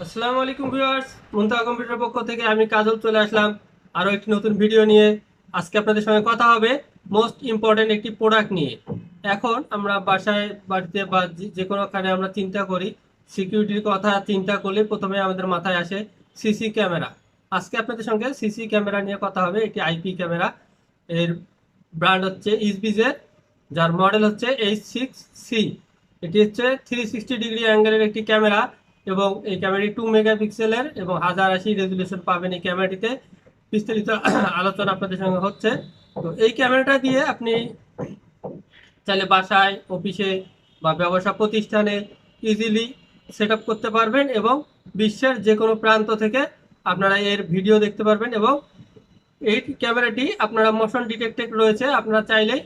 আসসালামু আলাইকুম ভিউয়ার্স, মুন্তাহা কম্পিউটার পক্ষ থেকে আমি কাজল চলে আসলাম আরও একটি নতুন ভিডিও নিয়ে। আজকে আপনাদের সঙ্গে কথা হবে মোস্ট ইম্পর্ট্যান্ট একটি প্রোডাক্ট নিয়ে। এখন আমরা বাসায়, বাড়িতে বা যে- যে কোনোখানে আমরা চিন্তা করি সিকিউরিটির কথা চিন্তা করলে প্রথমে আমাদের মাথায় আসে সিসি ক্যামেরা আজকে আপনাদের সঙ্গে সিসি ক্যামেরা নিয়ে কথা হবে এটি আইপি ক্যামেরা এর ব্র্যান্ড হচ্ছে ইসবিজের যার মডেল হচ্ছে এইচ সিক্স সি এটি হচ্ছে থ্রি সিক্সটি ডিগ্রি অ্যাঙ্গেলের একটি ক্যামেরা এবং এই ক্যামেরাটি টু মেগাপিক্সেলের এবং হাজার আশি রেজুলেশন পাবেন এই ক্যামেরাটিতে। বিস্তারিত আলোচনা আপনাদের সঙ্গে হচ্ছে। তো এই ক্যামেরাটা দিয়ে আপনি চাইলে বাসায়, অফিসে বা ব্যবসা প্রতিষ্ঠানে ইজিলি সেট করতে পারবেন এবং বিশ্বের যে কোনো প্রান্ত থেকে আপনারা এর ভিডিও দেখতে পারবেন এবং এই ক্যামেরাটি আপনারা মোশন ডিটেক্টেড রয়েছে। আপনারা চাইলে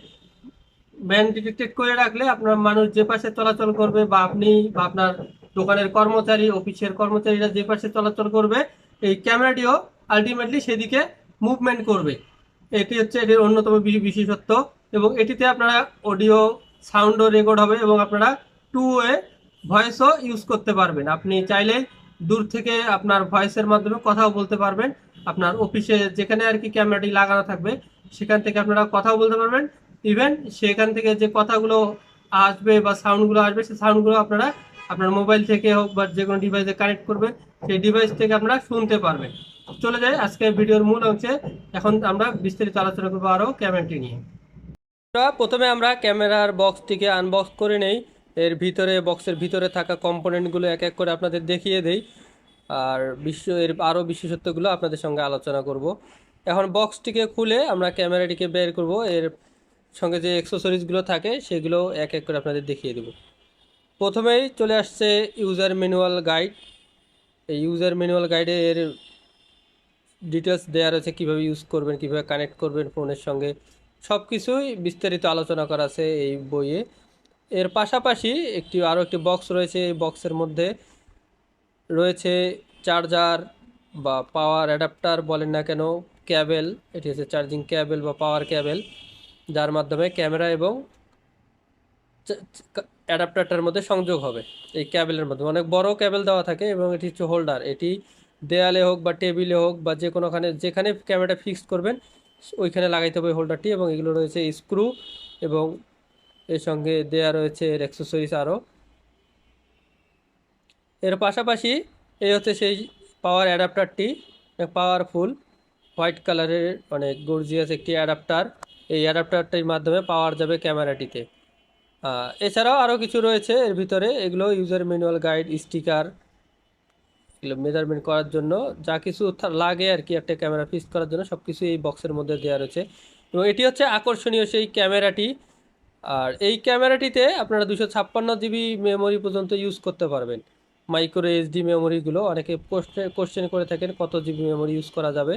ম্যান ডিটেক্টেড করে রাখলে আপনার মানুষ যে পাশে চলাচল করবে বা আপনি বা আপনার দোকানের কর্মচারী, অফিসের কর্মচারীরা যে পাশে চলাচল করবে, এই ক্যামেরাটিও আলটিমেটলি সেদিকে মুভমেন্ট করবে। এটি হচ্ছে এটির অন্যতম বিশেষত্ব এবং এটিতে আপনারা অডিও সাউন্ডও রেকর্ড হবে এবং আপনারা টু ওয়ে ভয়েসও ইউজ করতে পারবেন। আপনি চাইলে দূর থেকে আপনার ভয়েসের মাধ্যমে কথাও বলতে পারবেন। আপনার অফিসে যেখানে আর কি ক্যামেরাটি লাগানো থাকবে, সেখান থেকে আপনারা কথাও বলতে পারবেন। ইভেন সেখান থেকে যে কথাগুলো আসবে বা সাউন্ডগুলো আসবে সেই সাউন্ডগুলো আপনারা আপনার মোবাইল থেকে হোক বা যে কোনো ডিভাইসে কানেক্ট করবেন সেই ডিভাইস থেকে আপনারা শুনতে পারবেন। চলে যাই আজকে ভিডিওর মূল অংশে। এখন আমরা বিস্তারিত আলোচনা করব আরও ক্যামেরাটি নিয়ে। প্রথমে আমরা ক্যামেরার বক্সটিকে আনবক্স করে নেই। এর ভিতরে বক্সের ভিতরে থাকা কম্পোনেন্টগুলো এক এক করে আপনাদের দেখিয়ে দেই। আর বিশ্ব, এর আরও বিশেষত্বগুলো আপনাদের সঙ্গে আলোচনা করব। এখন বক্সটিকে খুলে আমরা ক্যামেরাটিকে বের করব। এর সঙ্গে যে অ্যাক্সেসরিজগুলো থাকে, সেগুলো এক এক করে আপনাদের দেখিয়ে দেব। প্রথমেই চলে আসছে ইউজার ম্যানুয়াল গাইড এই ইউজার ম্যানুয়াল গাইডে এর ডিটেলস দেওয়া রয়েছে, কীভাবে ইউজ করবেন, কীভাবে কানেক্ট করবেন ফোনের সঙ্গে। সব কিছুই বিস্তারিত আলোচনা করা আছে এই বইয়ে। এর পাশাপাশি একটি আরও একটি বক্স রয়েছে, এই বক্সের মধ্যে রয়েছে চার্জার বা পাওয়ার অ্যাডাপ্টার বলেন না কেন ক্যাবেল এটি হচ্ছে চার্জিং ক্যাবেল বা পাওয়ার ক্যাবেল যার মাধ্যমে ক্যামেরা এবং অ্যাডাপ্টারটার মধ্যে সংযোগ হবে, এই ক্যাবেলের মাধ্যমে অনেক বড় ক্যাবেল দেওয়া থাকে এবং এটি হচ্ছে হোল্ডার। এটি দেয়ালে হোক বা টেবিলে হোক বা যে কোনোখানে যেখানে ক্যামেরাটা ফিক্সড করবেন, ওইখানে লাগাইতে হবে হোল্ডারটি এবং এগুলো রয়েছে স্ক্রু এবং এর সঙ্গে দেয়া রয়েছে এর অ্যাক্সেসরিজ আরও। এর পাশাপাশি এই হচ্ছে সেই পাওয়ার অ্যাডাপ্টারটি পাওয়ারফুল হোয়াইট কালারের অনেক গর্জিয়াস একটি অ্যাডাপ্টার এই অ্যাডাপ্টারটির মাধ্যমে পাওয়ার যাবে ক্যামেরাটিতে। এছাড়াও আরও কিছু রয়েছে এর ভিতরে। এগুলো ইউজার ম্যানুয়াল গাইড স্টিকার এগুলো মেজারমেন্ট করার জন্য যা কিছু লাগে আর কি একটা ক্যামেরা ফিক্স করার জন্য সব কিছু এই বক্সের মধ্যে দেওয়া রয়েছে। এবং এটি হচ্ছে আকর্ষণীয় সেই ক্যামেরাটি আর এই ক্যামেরাটিতে আপনারা দুশো ছাপ্পান্ন জিবি মেমোরি পর্যন্ত ইউজ করতে পারবেন। মাইক্রো এইচডি মেমোরিগুলো অনেকে কোশ্চেন করে থাকেন কত জিবি মেমোরি ইউজ করা যাবে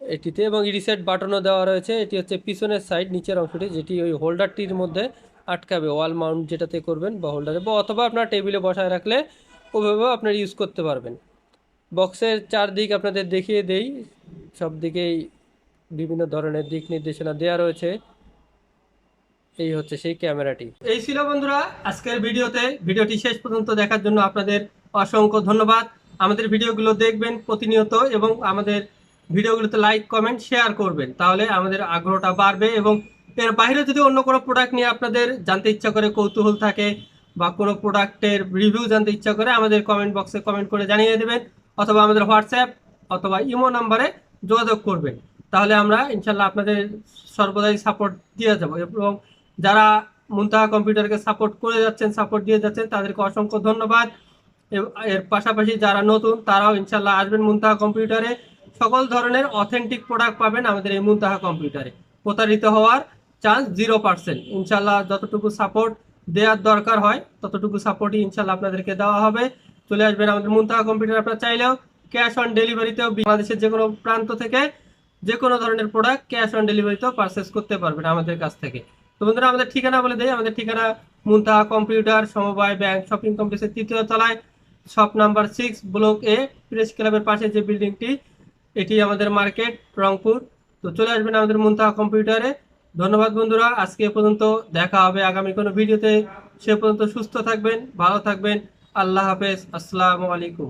এটিতে। এবং রিসেট বাটনও দেওয়া রয়েছে। এটি হচ্ছে পিছনের সাইড নিচের অংশটি, যেটি ওই হোল্ডারটির মধ্যে আটকাবে ওয়াল মাউন্ট যেটাতে করবেন বা হোল্ডারে বা অথবা আপনার টেবিলে বসায় রাখলে ওভাবেও আপনার ইউজ করতে পারবেন। বক্সের চারদিক আপনাদের দেখিয়ে দেই, সব দিকেই বিভিন্ন ধরনের দিক নির্দেশনা দেওয়া রয়েছে। এই হচ্ছে সেই ক্যামেরাটি। এই ছিল বন্ধুরা আজকের ভিডিওতে। ভিডিওটি শেষ পর্যন্ত দেখার জন্য আপনাদের অসংখ্য ধন্যবাদ। আমাদের ভিডিওগুলো দেখবেন প্রতিনিয়ত এবং আমাদের ভিডিওগুলোতে লাইক কমেন্ট শেয়ার করবেন। তাহলে আমাদের আগ্রহটা বাড়বে এবং এর বাইরে যদি অন্য কোনো প্রোডাক্ট নিয়ে আপনাদের জানতে ইচ্ছা করে কৌতূহল থাকে বা কোনো প্রোডাক্টের রিভিউ জানতে ইচ্ছা করে আমাদের কমেন্ট বক্সে কমেন্ট করে জানিয়ে দেবেন অথবা আমাদের হোয়াটসঅ্যাপ অথবা ইমো নাম্বারে যোগাযোগ করবেন। তাহলে আমরা ইনশাল্লাহ আপনাদের সর্বদাই সাপোর্ট দিয়ে যাব এবং যারা মুন্তাহা কম্পিউটারকে সাপোর্ট করে যাচ্ছেন সাপোর্ট দিয়ে যাচ্ছেন, তাদেরকে অসংখ্য ধন্যবাদ। এর পাশাপাশি যারা নতুন, তারাও ইনশাল্লাহ আসবেন মুন্তাহা কম্পিউটারে। সকল ধরনের অথেন্টিক প্রোডাক্ট পাবেন আমাদের এই মুন্তাহা কম্পিউটারে। প্রতারিত হওয়ার চান্স জিরো পার্সেন্ট। ইনশাল্লাহ যতটুকু সাপোর্ট দেওয়ার দরকার হয়, ততটুকু সাপোর্টই ইনশাল্লাহ আপনাদেরকে দেওয়া হবে। চলে আসবেন আমাদের মুন্তাহা কম্পিউটার আপনারা চাইলেও ক্যাশ অন ডেলিভারিতেও বাংলাদেশের যে কোনো প্রান্ত থেকে যে কোনো ধরনের প্রোডাক্ট ক্যাশ অন ডেলিভারিতেও পারচেস করতে পারবেন আমাদের কাছ থেকে। তো বন্ধুরা, আমাদের ঠিকানা বলে দেয় আমাদের ঠিকানা মুন্তাহা কম্পিউটার সমবায় ব্যাংক শপিং কমপ্লেক্সের তৃতীয় তলায় shop number six block A press ক্লাবের পাশে যে বিল্ডিংটি এটি আমাদের মার্কেট রংপুর। তো চলে আসবেন আমাদের মুন্তাহা কম্পিউটারে ধন্যবাদ বন্ধুরা, আজকে পর্যন্ত দেখা হবে আগামী কোনো ভিডিওতে। সে পর্যন্ত সুস্থ থাকবেন, ভালো থাকবেন। আল্লাহ হাফেজ, আসসালামু আলাইকুম।